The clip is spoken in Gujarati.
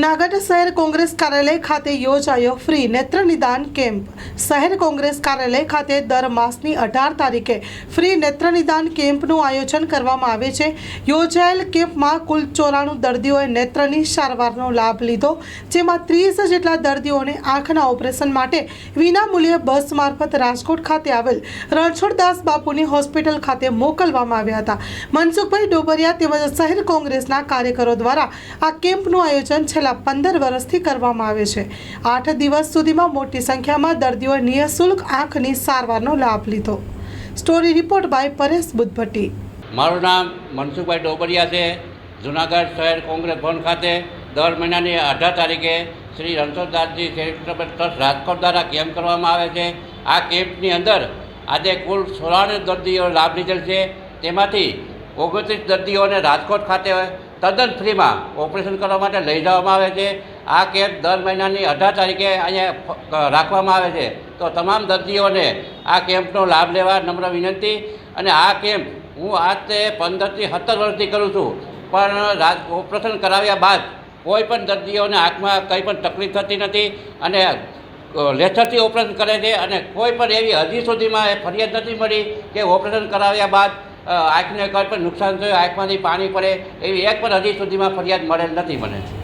જુનાગઢ શહેર કોંગ્રેસ કાર્યાલય ખાતે યોજાયો ફ્રી નેત્ર નિદાન કેમ્પ. શહેર કોંગ્રેસ કાર્યાલય ખાતે દર માસની અઢાર તારીખે ફ્રી નેત્ર નિદાન કેમ્પનું આયોજન કરવામાં આવે છે. યોજાયેલ કેમ્પમાં કુલ ચોરાણું દર્દીઓએ નેત્રની સારવારનો લાભ લીધો, જેમાં ત્રીસ જેટલા દર્દીઓને આંખના ઓપરેશન માટે વિનામૂલ્યે બસ મારફત રાજકોટ ખાતે આવેલ રણછોડદાસ બાપુની હોસ્પિટલ ખાતે મોકલવામાં આવ્યા હતા. મનસુખભાઈ ડોબરિયા તેમજ શહેર કોંગ્રેસના કાર્યકરો દ્વારા આ કેમ્પનું આયોજન છેલ્લા પંદર વર્ષથી કરવામાં આવે છે. આઠ દિવસ સુધીમાં મોટી સંખ્યામાં દર્દીઓએ નિઃશુલ્ક આંખની સારવારનો લાભ લીધો. Story report by Paresh Buddhabhatti. મારું નામ મનસુખભાઈ ડોબરિયા છે. જુનાગઢ શહેર કોંગ્રેસ ભવન ખાતે દર મહિનાની અઢાર તારીખે શ્રી રણછોડદાસજી ચેરિટેબલ ટ્રસ્ટ રાજકોટ દ્વારા કેમ્પ કરવામાં આવે છે. આ કેમ્પની અંદર આજે કુલ સોળાણું દર્દીઓ લાભ લીધેલ છે. તેમાંથી ઓગણત્રીસ દર્દીઓને રાજકોટ ખાતે તદ્દન ફ્રીમાં ઓપરેશન કરવા માટે લઈ જવામાં આવે છે. આ કેમ્પ દર મહિનાની અઢાર તારીખે અહીંયા રાખવામાં આવે છે. તો તમામ દર્દીઓને આ કેમ્પનો લાભ લેવા નમ્ર વિનંતી અને આ કેમ્પ હું આજે પંદરથી સત્તર વર્ષથી કરું છું. પણ રાજ, ઓપરેશન કરાવ્યા બાદ કોઈ પણ દર્દીઓને આંખમાં કંઈ પણ તકલીફ થતી નથી અને લેસરથી ઓપરેશન કરે છે અને કોઈ પણ એવી હજી સુધીમાં એ ફરિયાદ નથી મળી કે ઓપરેશન કરાવ્યા બાદ આંખને કંઈ પણ નુકસાન થયું, આંખમાંથી પાણી પડે, એવી એક પણ હજી સુધીમાં ફરિયાદ મળેલ નથી મને.